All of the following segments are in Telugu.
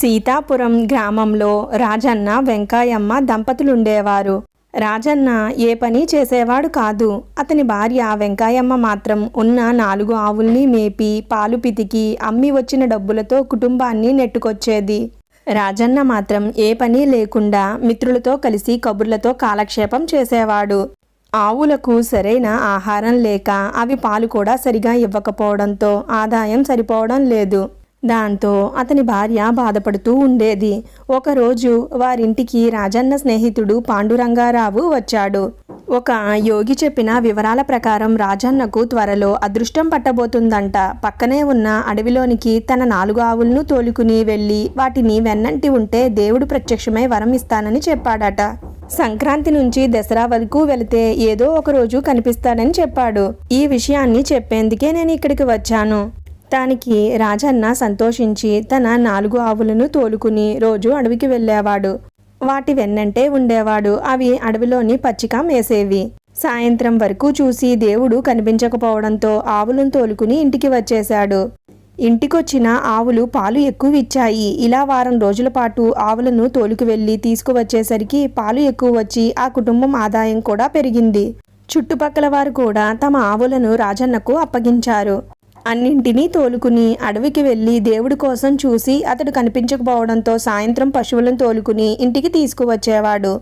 సీతాపురం గ్రామంలో రాజన్న వెంకాయమ్మ దంపతులుండేవారు. రాజన్న ఏ పని చేసేవాడు కాదు. అతని భార్య వెంకాయమ్మ మాత్రం ఉన్న నాలుగు ఆవుల్ని మేపి పాలు పితికి అమ్మి వచ్చిన డబ్బులతో కుటుంబాన్ని నెట్టుకొచ్చేది. రాజన్న మాత్రం ఏ పని లేకుండా మిత్రులతో కలిసి కబుర్లతో కాలక్షేపం చేసేవాడు. ఆవులకు సరైన ఆహారం లేక అవి పాలు కూడా సరిగా ఇవ్వకపోవడంతో ఆదాయం సరిపోవడం లేదు. దాంతో అతని భార్య బాధపడుతూ ఉండేది. ఒకరోజు వారింటికి రాజన్న స్నేహితుడు పాండురంగారావు వచ్చాడు. ఒక యోగి చెప్పిన వివరాల ప్రకారం రాజన్నకు త్వరలో అదృష్టం పట్టబోతుందంట. పక్కనే ఉన్న అడవిలోనికి తన నాలుగు ఆవులను తోలుకుని వెళ్ళి వాటిని వెన్నంటి ఉంటే దేవుడు ప్రత్యక్షమై వరం ఇస్తానని చెప్పాడట. సంక్రాంతి నుంచి దసరా వరకు వెళితే ఏదో ఒక రోజు కనిపిస్తానని చెప్పాడు. ఈ విషయాన్ని చెప్పేందుకే నేను ఇక్కడికి వచ్చాను. దానికి రాజన్న సంతోషించి తన నాలుగు ఆవులను తోలుకుని రోజు అడవికి వెళ్ళేవాడు. వాటి వెన్నంటే ఉండేవాడు. అవి అడవిలోని పచ్చిక మేసేవి. సాయంత్రం వరకు చూసి దేవుడు కనిపించకపోవడంతో ఆవులను తోలుకుని ఇంటికి వచ్చేశాడు. ఇంటికొచ్చిన ఆవులు పాలు ఎక్కువ ఇచ్చాయి ఇలా వారం రోజుల పాటు ఆవులను తోలుకు వెళ్ళి తీసుకువచ్చేసరికి పాలు ఎక్కువ వచ్చి ఆ కుటుంబం ఆదాయం కూడా పెరిగింది. చుట్టుపక్కల వారు కూడా తమ ఆవులను రాజన్నకు అప్పగించారు. అన్నింటినీ తోలుకుని అడవికి వెళ్ళి దేవుడి కోసం చూసి అతడు కనిపించకపోవడంతో సాయంత్రం పశువులను తోలుకుని ఇంటికి తీసుకువచ్చేవాడు.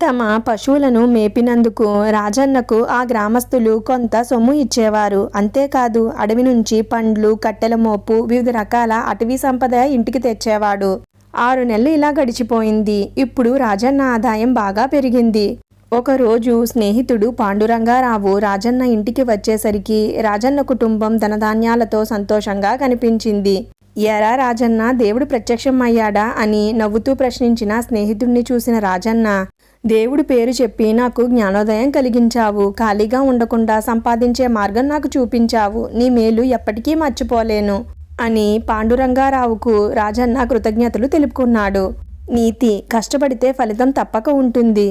తమ పశువులను మేపినందుకు రాజన్నకు ఆ గ్రామస్తులు కొంత సొమ్ము ఇచ్చేవారు. అంతేకాదు అడవి నుంచి పండ్లు కట్టెల మోపు వివిధ రకాల అటవీ సంపద ఇంటికి తెచ్చేవాడు. ఆరు నెలలు ఇలా గడిచిపోయింది. ఇప్పుడు రాజన్న ఆదాయం బాగా పెరిగింది. ఒకరోజు స్నేహితుడు పాండురంగారావు రాజన్న ఇంటికి వచ్చేసరికి రాజన్న కుటుంబం ధనధాన్యాలతో సంతోషంగా కనిపించింది. ఎరా రాజన్న దేవుడు ప్రత్యక్షం అయ్యాడా అని నవ్వుతూ ప్రశ్నించిన స్నేహితుడిని చూసిన రాజన్న దేవుడు పేరు చెప్పి నాకు జ్ఞానోదయం కలిగించావు. ఖాళీగా ఉండకుండా సంపాదించే మార్గం నాకు చూపించావు. నీ మేలు ఎప్పటికీ మర్చిపోలేను అని పాండురంగారావుకు రాజన్న కృతజ్ఞతలు తెలుపుకున్నాడు. నీతి కష్టపడితే ఫలితం తప్పక ఉంటుంది.